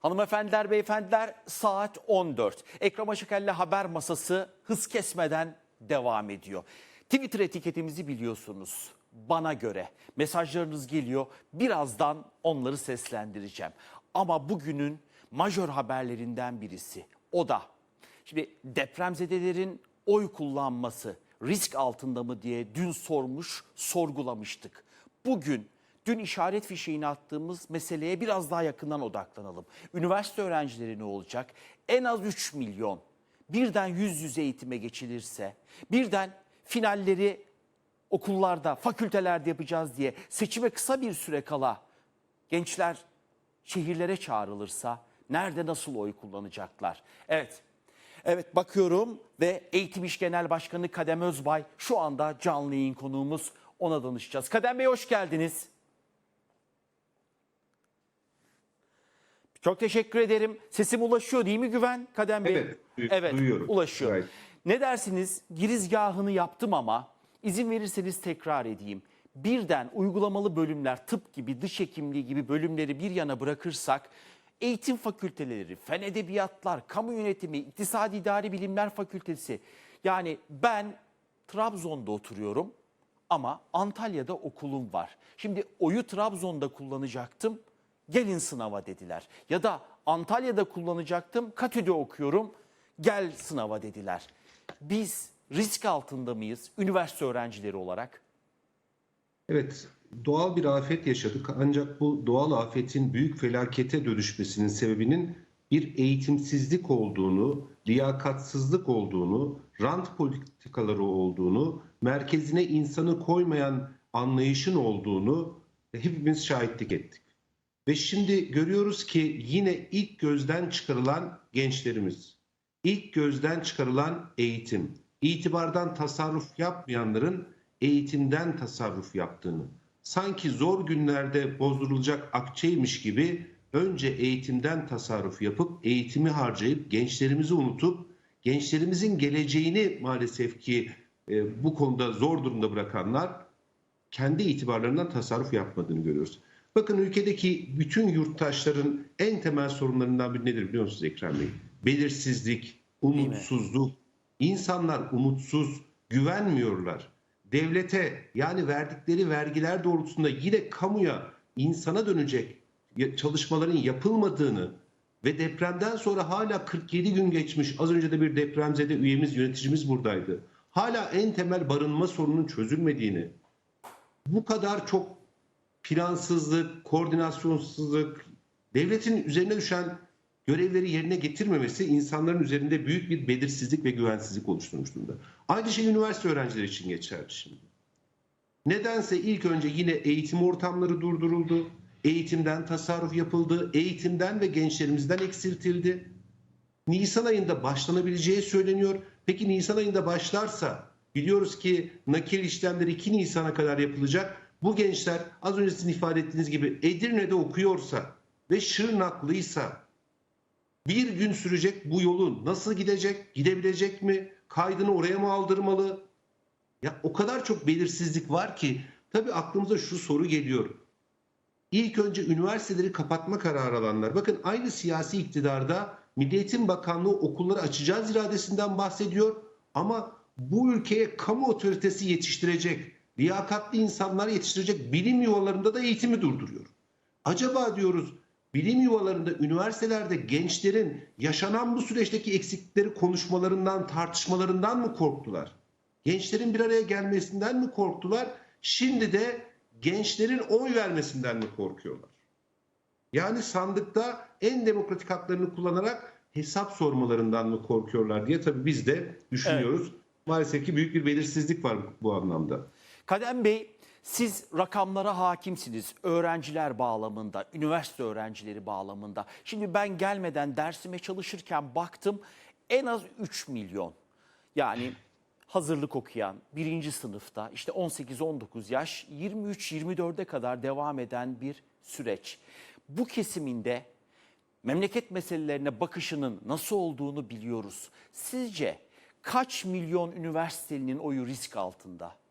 Hanımefendiler, beyefendiler saat 14. Ekrem Şeker'le haber masası hız kesmeden devam ediyor. Twitter etiketimizi biliyorsunuz. Bana göre mesajlarınız geliyor. Birazdan onları seslendireceğim. Ama bugünün majör haberlerinden birisi. O da şimdi depremzedelerin oy kullanması risk altında mı diye dün sormuş, sorgulamıştık. Bugün Dün işaret fişeğini attığımız meseleye biraz daha yakından odaklanalım. Üniversite öğrencileri ne olacak? En az 3 milyon birden yüz yüze eğitime geçilirse, birden finalleri okullarda, fakültelerde yapacağız diye seçime kısa bir süre kala gençler şehirlere çağrılırsa nerede nasıl oy kullanacaklar? Evet. Evet bakıyorum ve Eğitim İş Genel Başkanı Kadem Özbay şu anda canlı yayın konuğumuz ona danışacağız. Kadem Bey hoş geldiniz. Çok teşekkür ederim. Sesim ulaşıyor değil mi Güven Kadem Bey? Evet, duy- evet duyuyorum. ulaşıyor. Gayet. Ne dersiniz? Girizgahını yaptım ama izin verirseniz tekrar edeyim. Birden uygulamalı bölümler tıp gibi, dış hekimliği gibi bölümleri bir yana bırakırsak eğitim fakülteleri, fen edebiyatlar, kamu yönetimi, iktisadi idari bilimler fakültesi yani ben Trabzon'da oturuyorum ama Antalya'da okulum var. Şimdi oyu Trabzon'da kullanacaktım. Gelin sınava dediler. Ya da Antalya'da kullanacaktım. Katü'de okuyorum. Gel sınava dediler. Biz risk altında mıyız üniversite öğrencileri olarak? Evet, doğal bir afet yaşadık. Ancak bu doğal afetin büyük felakete dönüşmesinin sebebinin bir eğitimsizlik olduğunu, liyakatsızlık olduğunu, rant politikaları olduğunu, merkezine insanı koymayan anlayışın olduğunu hepimiz şahitlik ettik. Ve şimdi görüyoruz ki yine ilk gözden çıkarılan gençlerimiz, ilk gözden çıkarılan eğitim, itibardan tasarruf yapmayanların eğitimden tasarruf yaptığını, sanki zor günlerde bozdurulacak akçeymiş gibi önce eğitimden tasarruf yapıp eğitimi harcayıp gençlerimizi unutup gençlerimizin geleceğini maalesef ki e, bu konuda zor durumda bırakanlar kendi itibarlarından tasarruf yapmadığını görüyoruz. Bakın ülkedeki bütün yurttaşların en temel sorunlarından biri nedir biliyor musunuz Ekrem Bey? Belirsizlik, umutsuzluk. İnsanlar umutsuz, güvenmiyorlar. Devlete yani verdikleri vergiler doğrultusunda yine kamuya, insana dönecek çalışmaların yapılmadığını ve depremden sonra hala 47 gün geçmiş. Az önce de bir depremzede üyemiz, yöneticimiz buradaydı. Hala en temel barınma sorununun çözülmediğini, bu kadar çok plansızlık, koordinasyonsuzluk, devletin üzerine düşen görevleri yerine getirmemesi insanların üzerinde büyük bir belirsizlik ve güvensizlik oluşturmuş durumda. Aynı şey üniversite öğrencileri için geçerli şimdi. Nedense ilk önce yine eğitim ortamları durduruldu. Eğitimden tasarruf yapıldı. Eğitimden ve gençlerimizden eksiltildi. Nisan ayında başlanabileceği söyleniyor. Peki Nisan ayında başlarsa biliyoruz ki nakil işlemleri 2 Nisan'a kadar yapılacak. Bu gençler az önce sizin ifade ettiğiniz gibi Edirne'de okuyorsa ve Şırnaklıysa bir gün sürecek bu yolu nasıl gidecek? Gidebilecek mi? Kaydını oraya mı aldırmalı? Ya o kadar çok belirsizlik var ki tabii aklımıza şu soru geliyor. İlk önce üniversiteleri kapatma kararı alanlar. Bakın aynı siyasi iktidarda Milli Eğitim Bakanlığı okulları açacağız iradesinden bahsediyor. Ama bu ülkeye kamu otoritesi yetiştirecek, liyakatli insanlar yetiştirecek bilim yuvalarında da eğitimi durduruyor. Acaba diyoruz bilim yuvalarında, üniversitelerde gençlerin yaşanan bu süreçteki eksiklikleri konuşmalarından, tartışmalarından mı korktular? Gençlerin bir araya gelmesinden mi korktular? Şimdi de gençlerin oy vermesinden mi korkuyorlar? Yani sandıkta en demokratik haklarını kullanarak hesap sormalarından mı korkuyorlar diye tabii biz de düşünüyoruz. Maalesef ki büyük bir belirsizlik var bu anlamda. Kadem Bey siz rakamlara hakimsiniz öğrenciler bağlamında, üniversite öğrencileri bağlamında. Şimdi ben gelmeden dersime çalışırken baktım en az 3 milyon. Yani hazırlık okuyan birinci sınıfta işte 18-19 yaş 23-24'e kadar devam eden bir süreç. Bu kesiminde memleket meselelerine bakışının nasıl olduğunu biliyoruz. Sizce kaç milyon üniversitelinin oyu risk altında?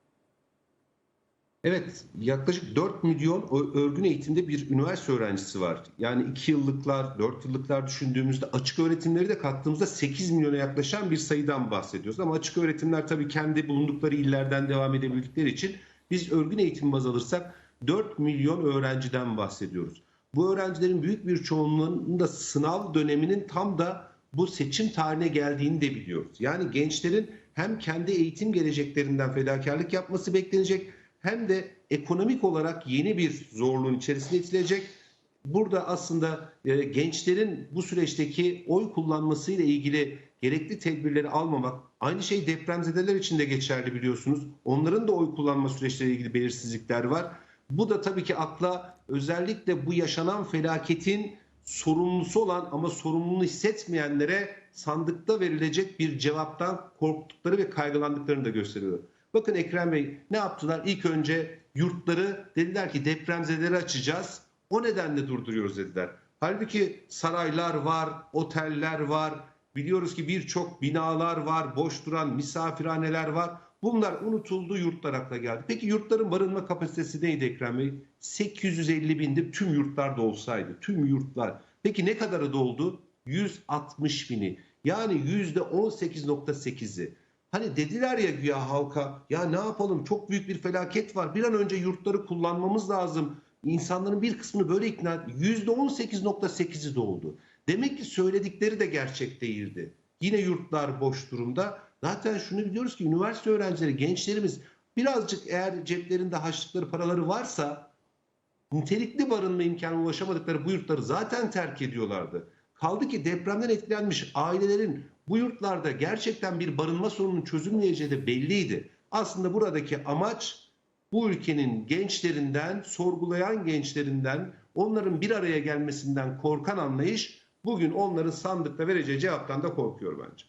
Evet, yaklaşık 4 milyon örgün eğitimde bir üniversite öğrencisi var. Yani 2 yıllıklar, 4 yıllıklar düşündüğümüzde açık öğretimleri de kattığımızda 8 milyona yaklaşan bir sayıdan bahsediyoruz. Ama açık öğretimler tabii kendi bulundukları illerden devam edebildikleri için biz örgün eğitim baz alırsak 4 milyon öğrenciden bahsediyoruz. Bu öğrencilerin büyük bir çoğunluğunun da sınav döneminin tam da bu seçim tarihine geldiğini de biliyoruz. Yani gençlerin hem kendi eğitim geleceklerinden fedakarlık yapması beklenecek hem de ekonomik olarak yeni bir zorluğun içerisine itilecek. Burada aslında e, gençlerin bu süreçteki oy kullanmasıyla ilgili gerekli tedbirleri almamak, aynı şey depremzedeler için de geçerli biliyorsunuz. Onların da oy kullanma süreçleriyle ilgili belirsizlikler var. Bu da tabii ki akla özellikle bu yaşanan felaketin sorumlusu olan ama sorumluluğunu hissetmeyenlere sandıkta verilecek bir cevaptan korktukları ve kaygılandıklarını da gösteriyor. Bakın Ekrem Bey ne yaptılar? İlk önce yurtları dediler ki depremzedeleri açacağız. O nedenle durduruyoruz dediler. Halbuki saraylar var, oteller var. Biliyoruz ki birçok binalar var, boş duran misafirhaneler var. Bunlar unutuldu, yurtlar akla geldi. Peki yurtların barınma kapasitesi neydi Ekrem Bey? 850 bindi tüm yurtlar dolsaydı. Tüm yurtlar. Peki ne kadarı doldu? 160 bini. Yani yüzde 18.8'i. Hani dediler ya güya halka ya ne yapalım çok büyük bir felaket var. Bir an önce yurtları kullanmamız lazım. İnsanların bir kısmını böyle ikna et. Yüzde 18.8'i doldu. Demek ki söyledikleri de gerçek değildi. Yine yurtlar boş durumda. Zaten şunu biliyoruz ki üniversite öğrencileri, gençlerimiz birazcık eğer ceplerinde haçlıkları paraları varsa nitelikli barınma imkanına ulaşamadıkları bu yurtları zaten terk ediyorlardı. Kaldı ki depremden etkilenmiş ailelerin bu yurtlarda gerçekten bir barınma sorununun çözülmeyeceği de belliydi. Aslında buradaki amaç bu ülkenin gençlerinden, sorgulayan gençlerinden, onların bir araya gelmesinden korkan anlayış bugün onların sandıkta vereceği cevaptan da korkuyor bence.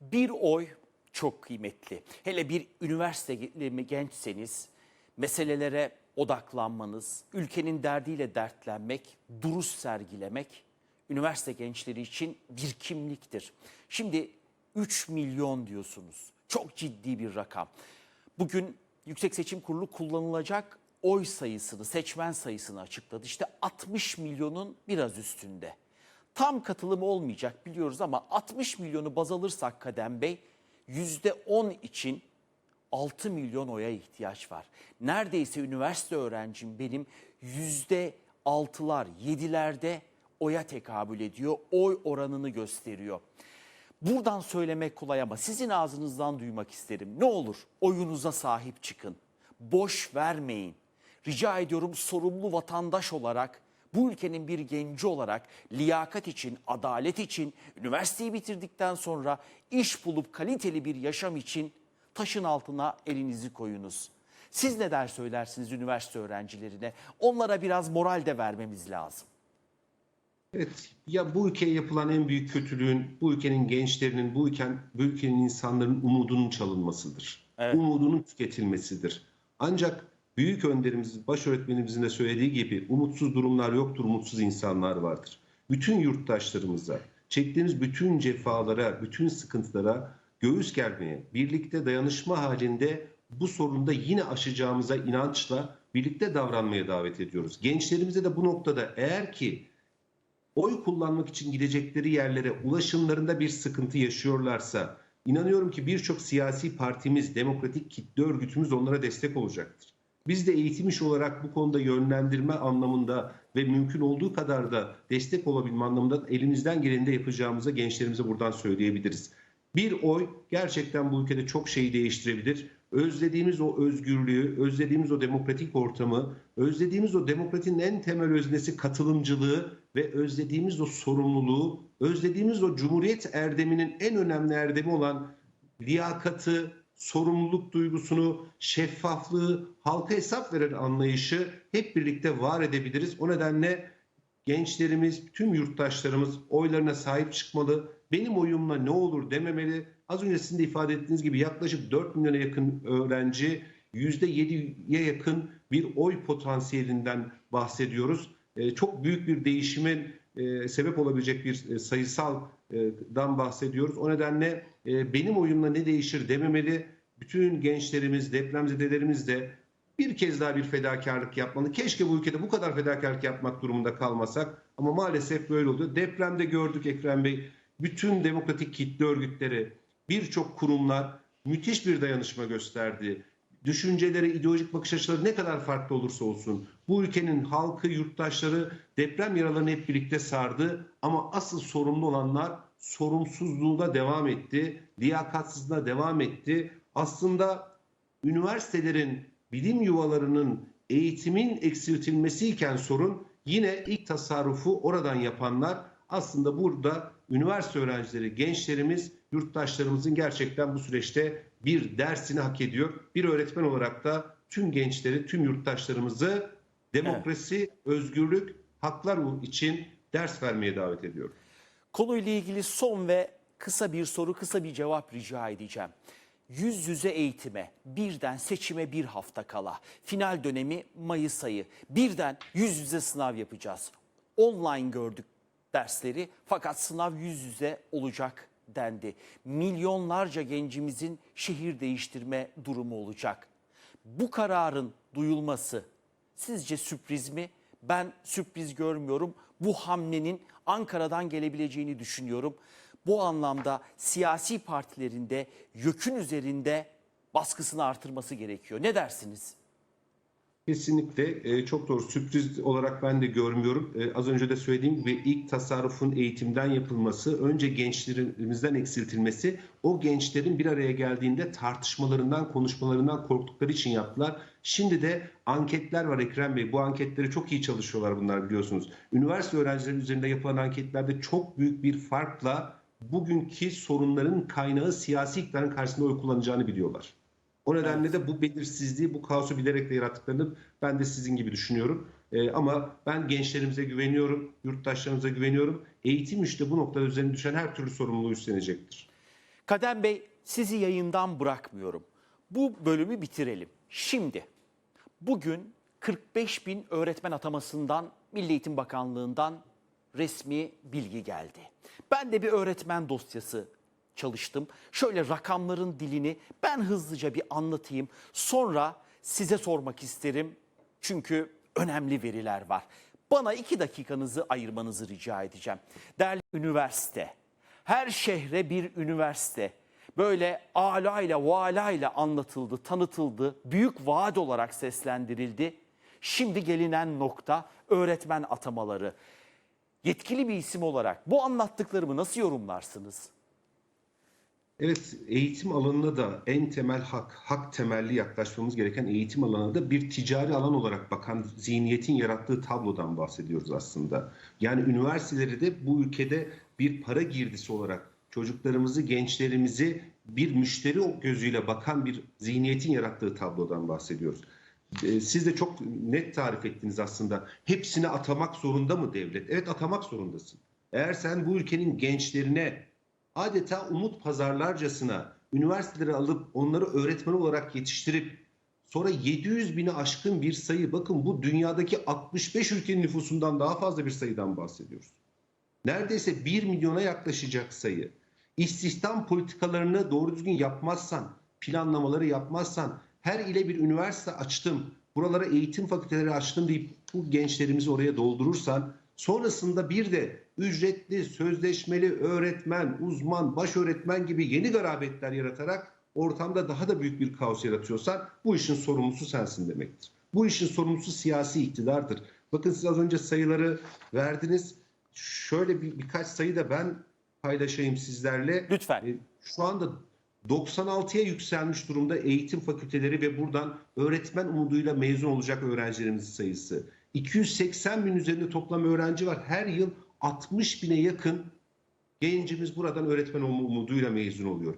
Bir oy çok kıymetli. Hele bir üniversite gençseniz meselelere odaklanmanız, ülkenin derdiyle dertlenmek, duruş sergilemek üniversite gençleri için bir kimliktir. Şimdi 3 milyon diyorsunuz. Çok ciddi bir rakam. Bugün Yüksek Seçim Kurulu kullanılacak oy sayısını, seçmen sayısını açıkladı. İşte 60 milyonun biraz üstünde. Tam katılım olmayacak biliyoruz ama 60 milyonu baz alırsak Kadem Bey %10 için 6 milyon oya ihtiyaç var. Neredeyse üniversite öğrencim benim %6'lar, 7'lerde oya tekabül ediyor. Oy oranını gösteriyor. Buradan söylemek kolay ama sizin ağzınızdan duymak isterim. Ne olur oyunuza sahip çıkın. Boş vermeyin. Rica ediyorum sorumlu vatandaş olarak bu ülkenin bir genci olarak liyakat için, adalet için, üniversiteyi bitirdikten sonra iş bulup kaliteli bir yaşam için taşın altına elinizi koyunuz. Siz neler söylersiniz üniversite öğrencilerine? Onlara biraz moral de vermemiz lazım. Evet, ya bu ülkeye yapılan en büyük kötülüğün bu ülkenin gençlerinin, bu ülkenin, bu ülkenin insanların umudunun çalınmasıdır. Evet. Umudunun tüketilmesidir. Ancak büyük önderimiz, baş öğretmenimizin de söylediği gibi umutsuz durumlar yoktur, umutsuz insanlar vardır. Bütün yurttaşlarımıza, çektiğimiz bütün cefalara, bütün sıkıntılara göğüs germeye, birlikte dayanışma halinde bu sorunda yine aşacağımıza inançla birlikte davranmaya davet ediyoruz. Gençlerimize de bu noktada eğer ki oy kullanmak için gidecekleri yerlere ulaşımlarında bir sıkıntı yaşıyorlarsa inanıyorum ki birçok siyasi partimiz, demokratik kitle örgütümüz onlara destek olacaktır. Biz de eğitim iş olarak bu konuda yönlendirme anlamında ve mümkün olduğu kadar da destek olabilme anlamında elimizden geleni de yapacağımıza gençlerimize buradan söyleyebiliriz. Bir oy gerçekten bu ülkede çok şeyi değiştirebilir. Özlediğimiz o özgürlüğü, özlediğimiz o demokratik ortamı, özlediğimiz o demokratinin en temel öznesi katılımcılığı ve özlediğimiz o sorumluluğu, özlediğimiz o cumhuriyet erdeminin en önemli erdemi olan liyakatı, sorumluluk duygusunu, şeffaflığı, halka hesap veren anlayışı hep birlikte var edebiliriz. O nedenle gençlerimiz, tüm yurttaşlarımız oylarına sahip çıkmalı. Benim oyumla ne olur dememeli. Az önce sizin de ifade ettiğiniz gibi yaklaşık 4 milyona yakın öğrenci, %7'ye yakın bir oy potansiyelinden bahsediyoruz. Ee, Çok büyük bir değişimin e, sebep olabilecek bir e, sayısaldan bahsediyoruz. O nedenle e, benim oyumla ne değişir dememeli. Bütün gençlerimiz, depremzedelerimiz de bir kez daha bir fedakarlık yapmalı. Keşke bu ülkede bu kadar fedakarlık yapmak durumunda kalmasak. Ama maalesef böyle oluyor. Depremde gördük Ekrem Bey. Bütün demokratik kitle örgütleri, birçok kurumlar müthiş bir dayanışma gösterdi. Düşünceleri, ideolojik bakış açıları ne kadar farklı olursa olsun bu ülkenin halkı, yurttaşları deprem yaralarını hep birlikte sardı. Ama asıl sorumlu olanlar sorumsuzluğuna devam etti, liyakatsızlığına devam etti. Aslında üniversitelerin, bilim yuvalarının eğitimin eksiltilmesiyken sorun yine ilk tasarrufu oradan yapanlar aslında burada üniversite öğrencileri, gençlerimiz, yurttaşlarımızın gerçekten bu süreçte bir dersini hak ediyor. Bir öğretmen olarak da tüm gençleri, tüm yurttaşlarımızı demokrasi, özgürlük, haklar için ders vermeye davet ediyorum. Konuyla ilgili son ve kısa bir soru, kısa bir cevap rica edeceğim. Yüz yüze eğitime, birden seçime bir hafta kala, final dönemi Mayıs ayı, birden yüz yüze sınav yapacağız. Online gördük dersleri fakat sınav yüz yüze olacak dendi. Milyonlarca gencimizin şehir değiştirme durumu olacak. Bu kararın duyulması sizce sürpriz mi? Ben sürpriz görmüyorum. Bu hamlenin Ankara'dan gelebileceğini düşünüyorum. Bu anlamda siyasi partilerinde YÖK'ün üzerinde baskısını artırması gerekiyor. Ne dersiniz? Kesinlikle e, çok doğru sürpriz olarak ben de görmüyorum. E, az önce de söylediğim gibi ilk tasarrufun eğitimden yapılması, önce gençlerimizden eksiltilmesi, o gençlerin bir araya geldiğinde tartışmalarından, konuşmalarından korktukları için yaptılar. Şimdi de anketler var Ekrem Bey. Bu anketleri çok iyi çalışıyorlar bunlar biliyorsunuz. Üniversite öğrencileri üzerinde yapılan anketlerde çok büyük bir farkla bugünkü sorunların kaynağı siyasi iktidarın karşısında oy kullanacağını biliyorlar. O nedenle de bu belirsizliği, bu kaosu bilerek de yarattıklarını ben de sizin gibi düşünüyorum. Ee, ama ben gençlerimize güveniyorum, yurttaşlarımıza güveniyorum. Eğitim işte bu noktada üzerine düşen her türlü sorumluluğu üstlenecektir. Kadem Bey sizi yayından bırakmıyorum. Bu bölümü bitirelim. Şimdi bugün 45 bin öğretmen atamasından Milli Eğitim Bakanlığı'ndan resmi bilgi geldi. Ben de bir öğretmen dosyası çalıştım. Şöyle rakamların dilini ben hızlıca bir anlatayım. Sonra size sormak isterim. Çünkü önemli veriler var. Bana iki dakikanızı ayırmanızı rica edeceğim. Değerli üniversite, her şehre bir üniversite böyle alayla valayla anlatıldı, tanıtıldı, büyük vaat olarak seslendirildi. Şimdi gelinen nokta öğretmen atamaları. Yetkili bir isim olarak bu anlattıklarımı nasıl yorumlarsınız? Evet, eğitim alanına da en temel hak, hak temelli yaklaşmamız gereken eğitim alanına da bir ticari alan olarak bakan zihniyetin yarattığı tablodan bahsediyoruz aslında. Yani üniversiteleri de bu ülkede bir para girdisi olarak çocuklarımızı, gençlerimizi bir müşteri gözüyle bakan bir zihniyetin yarattığı tablodan bahsediyoruz. Ee, Siz de çok net tarif ettiniz aslında. Hepsini atamak zorunda mı devlet? Evet atamak zorundasın. Eğer sen bu ülkenin gençlerine adeta umut pazarlarcasına üniversiteleri alıp onları öğretmen olarak yetiştirip sonra 700 bini aşkın bir sayı bakın bu dünyadaki 65 ülkenin nüfusundan daha fazla bir sayıdan bahsediyoruz. Neredeyse 1 milyona yaklaşacak sayı. İstihdam politikalarını doğru düzgün yapmazsan, planlamaları yapmazsan, her ile bir üniversite açtım, buralara eğitim fakülteleri açtım deyip bu gençlerimizi oraya doldurursan, sonrasında bir de ücretli, sözleşmeli öğretmen, uzman, baş öğretmen gibi yeni garabetler yaratarak ortamda daha da büyük bir kaos yaratıyorsan bu işin sorumlusu sensin demektir. Bu işin sorumlusu siyasi iktidardır. Bakın siz az önce sayıları verdiniz. Şöyle bir, birkaç sayı da ben paylaşayım sizlerle. Lütfen. E, Şu anda 96'ya yükselmiş durumda eğitim fakülteleri ve buradan öğretmen umuduyla mezun olacak öğrencilerimizin sayısı. 280 bin üzerinde toplam öğrenci var. Her yıl 60 bine yakın gencimiz buradan öğretmen olma umuduyla mezun oluyor.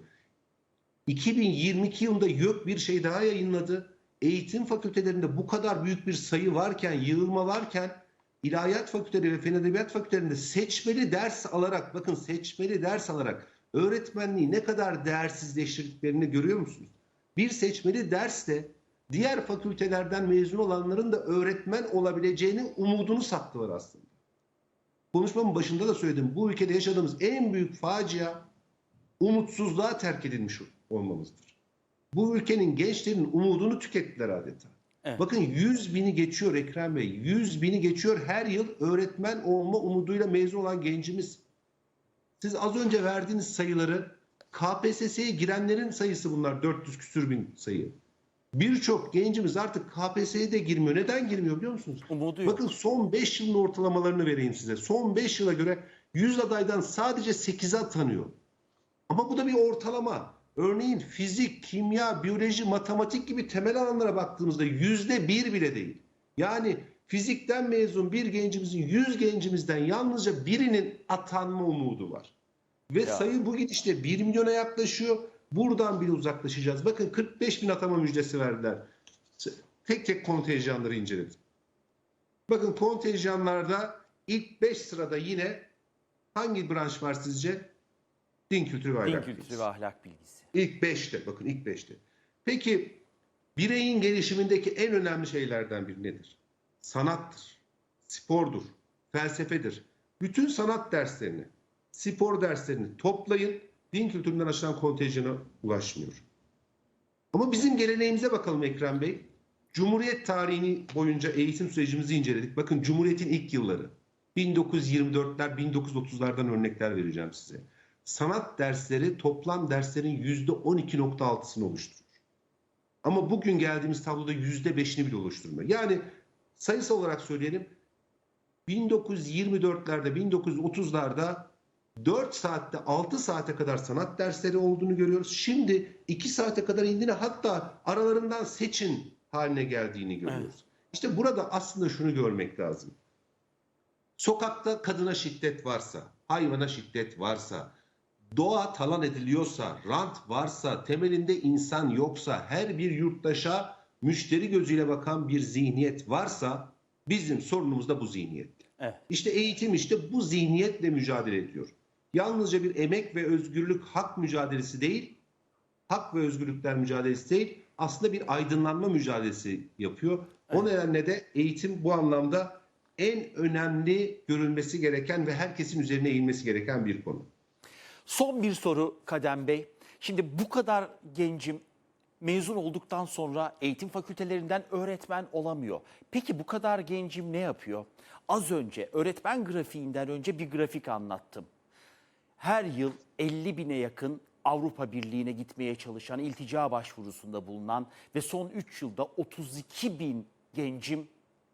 2022 yılında YÖK bir şey daha yayınladı. Eğitim fakültelerinde bu kadar büyük bir sayı varken, yığılma varken ilahiyat fakülteleri ve fen edebiyat fakültelerinde seçmeli ders alarak, bakın seçmeli ders alarak öğretmenliği ne kadar değersizleştirdiklerini görüyor musunuz? Bir seçmeli dersle diğer fakültelerden mezun olanların da öğretmen olabileceğini umudunu sattılar aslında. Konuşmamın başında da söyledim. Bu ülkede yaşadığımız en büyük facia umutsuzluğa terk edilmiş olmamızdır. Bu ülkenin gençlerin umudunu tükettiler adeta. Evet. Bakın 100 bini geçiyor Ekrem Bey. 100 bini geçiyor her yıl öğretmen olma umuduyla mezun olan gencimiz. Siz az önce verdiğiniz sayıları KPSS'ye girenlerin sayısı bunlar 400 küsür bin sayı. Birçok gencimiz artık KPSS'ye de girmiyor. Neden girmiyor biliyor musunuz? Umudu yok. Bakın son 5 yılın ortalamalarını vereyim size. Son 5 yıla göre 100 adaydan sadece 8'e atanıyor. Ama bu da bir ortalama. Örneğin fizik, kimya, biyoloji, matematik gibi temel alanlara baktığımızda yüzde bir bile değil. Yani fizikten mezun bir gencimizin 100 gencimizden yalnızca birinin atanma umudu var. Ve Ya. sayı bu gidişle 1 milyona yaklaşıyor. Buradan bile uzaklaşacağız. Bakın 45 bin atama müjdesi verdiler. Tek tek kontenjanları inceledim. Bakın kontenjanlarda ilk 5 sırada yine hangi branş var sizce? Din kültürü ve Din ahlak kültürü bilgisi. ve ahlak bilgisi. İlk 5'te bakın ilk 5'te. Peki bireyin gelişimindeki en önemli şeylerden biri nedir? Sanattır, spordur, felsefedir. Bütün sanat derslerini, spor derslerini toplayın, din kültüründen aşılan kontenjana ulaşmıyor. Ama bizim geleneğimize bakalım Ekrem Bey. Cumhuriyet tarihini boyunca eğitim sürecimizi inceledik. Bakın Cumhuriyet'in ilk yılları. 1924'ler, 1930'lardan örnekler vereceğim size. Sanat dersleri toplam derslerin %12.6'sını oluşturur. Ama bugün geldiğimiz tabloda %5'ini bile oluşturmuyor. Yani sayısal olarak söyleyelim 1924'lerde, 1930'larda 4 saatte 6 saate kadar sanat dersleri olduğunu görüyoruz. Şimdi 2 saate kadar indiğini hatta aralarından seçin haline geldiğini görüyoruz. İşte burada aslında şunu görmek lazım. Sokakta kadına şiddet varsa, hayvana şiddet varsa, doğa talan ediliyorsa, rant varsa, temelinde insan yoksa, her bir yurttaşa müşteri gözüyle bakan bir zihniyet varsa bizim sorunumuz da bu zihniyet. Evet. İşte eğitim işte bu zihniyetle mücadele ediyor. Yalnızca bir emek ve özgürlük hak mücadelesi değil, hak ve özgürlükler mücadelesi değil, aslında bir aydınlanma mücadelesi yapıyor. O nedenle de eğitim bu anlamda en önemli görülmesi gereken ve herkesin üzerine eğilmesi gereken bir konu. Son bir soru Kadem Bey. Şimdi bu kadar gencim mezun olduktan sonra eğitim fakültelerinden öğretmen olamıyor. Peki bu kadar gencim ne yapıyor? Az önce öğretmen grafiğinden önce bir grafik anlattım. Her yıl 50 bine yakın Avrupa Birliği'ne gitmeye çalışan, iltica başvurusunda bulunan ve son 3 yılda 32 bin gencim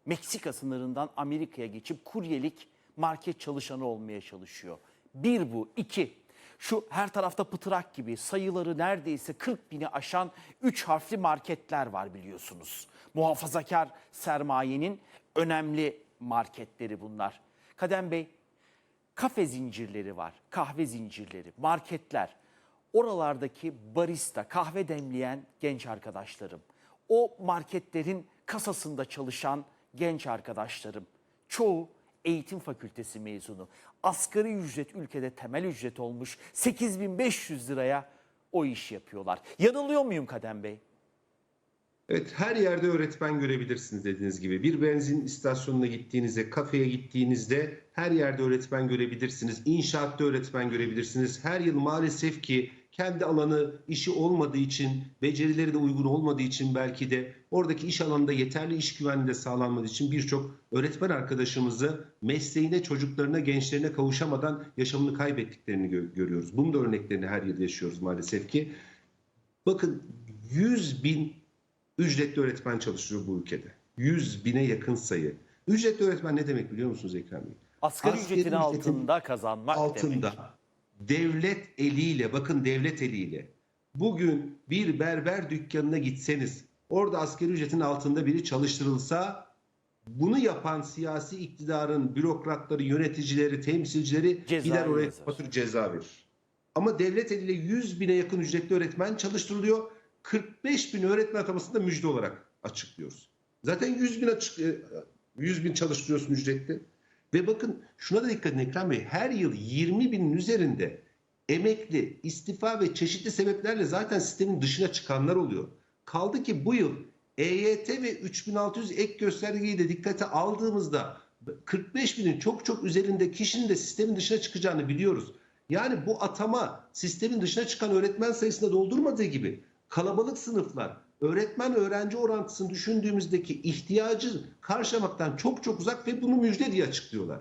Meksika sınırından Amerika'ya geçip kuryelik market çalışanı olmaya çalışıyor. Bir bu, iki. Şu her tarafta pıtırak gibi sayıları neredeyse 40 bini aşan 3 harfli marketler var biliyorsunuz. Muhafazakar sermayenin önemli marketleri bunlar. Kadem Bey, kafe zincirleri var, kahve zincirleri, marketler. Oralardaki barista, kahve demleyen genç arkadaşlarım. O marketlerin kasasında çalışan genç arkadaşlarım. Çoğu eğitim fakültesi mezunu. Asgari ücret ülkede temel ücret olmuş 8500 liraya o iş yapıyorlar. Yanılıyor muyum Kadem Bey? Evet her yerde öğretmen görebilirsiniz dediğiniz gibi. Bir benzin istasyonuna gittiğinizde, kafeye gittiğinizde her yerde öğretmen görebilirsiniz. İnşaatta öğretmen görebilirsiniz. Her yıl maalesef ki kendi alanı işi olmadığı için, becerileri de uygun olmadığı için belki de oradaki iş alanında yeterli iş güvenliği de sağlanmadığı için birçok öğretmen arkadaşımızı mesleğine, çocuklarına, gençlerine kavuşamadan yaşamını kaybettiklerini gö- görüyoruz. Bunun da örneklerini her yıl yaşıyoruz maalesef ki. Bakın 100 bin ücretli öğretmen çalışıyor bu ülkede. 100 bine yakın sayı. Ücretli öğretmen ne demek biliyor musunuz Ekrem Bey? Asgari, Asgari ücretin ücretin altında kazanmak altında demek. devlet eliyle bakın devlet eliyle bugün bir berber dükkanına gitseniz orada asgari ücretin altında biri çalıştırılsa bunu yapan siyasi iktidarın bürokratları, yöneticileri, temsilcileri Ceza gider oraya ceza verir. Ama devlet eliyle 100 bine yakın ücretli öğretmen çalıştırılıyor. 45 bin öğretmen atamasını da müjde olarak açıklıyoruz. Zaten 100 bin, açık, e, 100 bin çalıştırıyorsun ücretli. Ve bakın şuna da dikkat edin Ekrem Bey. Her yıl 20 binin üzerinde emekli, istifa ve çeşitli sebeplerle zaten sistemin dışına çıkanlar oluyor. Kaldı ki bu yıl EYT ve 3600 ek göstergeyi de dikkate aldığımızda 45 binin çok çok üzerinde kişinin de sistemin dışına çıkacağını biliyoruz. Yani bu atama sistemin dışına çıkan öğretmen sayısını doldurmadığı gibi kalabalık sınıflar, öğretmen öğrenci orantısını düşündüğümüzdeki ihtiyacı karşılamaktan çok çok uzak ve bunu müjde diye açıklıyorlar.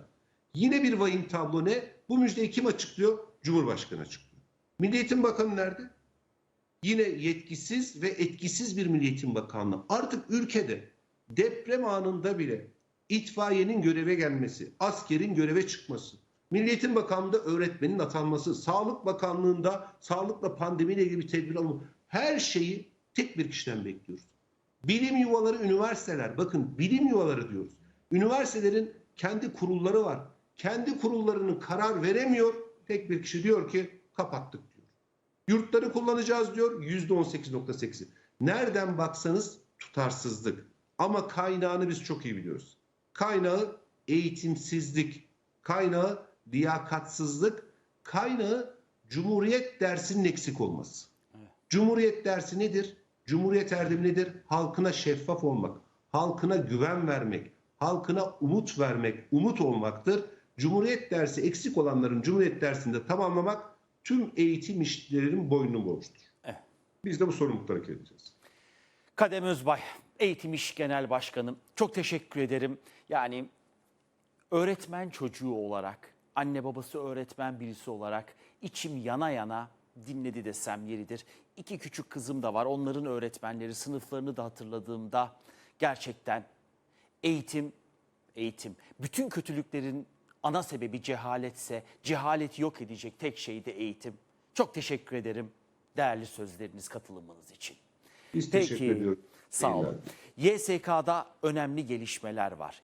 Yine bir vahim tablo ne? Bu müjdeyi kim açıklıyor? Cumhurbaşkanı açıklıyor. Milli Eğitim Bakanı nerede? Yine yetkisiz ve etkisiz bir Milli Eğitim Bakanlığı. Artık ülkede deprem anında bile itfaiyenin göreve gelmesi, askerin göreve çıkması, Milli Eğitim Bakanlığı'nda öğretmenin atanması, Sağlık Bakanlığı'nda sağlıkla pandemiyle ilgili bir tedbir alınması, her şeyi tek bir kişiden bekliyoruz. Bilim yuvaları, üniversiteler, bakın bilim yuvaları diyoruz. Üniversitelerin kendi kurulları var. Kendi kurullarının karar veremiyor. Tek bir kişi diyor ki kapattık diyor. Yurtları kullanacağız diyor %18.8'i. Nereden baksanız tutarsızlık. Ama kaynağını biz çok iyi biliyoruz. Kaynağı eğitimsizlik, kaynağı liyakatsızlık, kaynağı Cumhuriyet dersinin eksik olması. Cumhuriyet dersi nedir? Cumhuriyet erdemi nedir? Halkına şeffaf olmak, halkına güven vermek, halkına umut vermek, umut olmaktır. Cumhuriyet dersi eksik olanların Cumhuriyet dersinde tamamlamak tüm eğitim işçilerinin boynunu borçtur. Evet. Biz de bu sorumlulukları edeceğiz. Kadem Özbay, Eğitim İş Genel Başkanım. Çok teşekkür ederim. Yani öğretmen çocuğu olarak, anne babası öğretmen birisi olarak içim yana yana dinledi desem yeridir. İki küçük kızım da var. Onların öğretmenleri sınıflarını da hatırladığımda gerçekten eğitim, eğitim. Bütün kötülüklerin ana sebebi cehaletse, cehaleti yok edecek tek şey de eğitim. Çok teşekkür ederim değerli sözleriniz, katılımınız için. Biz teşekkür ediyoruz. Sağ olun. YSK'da önemli gelişmeler var.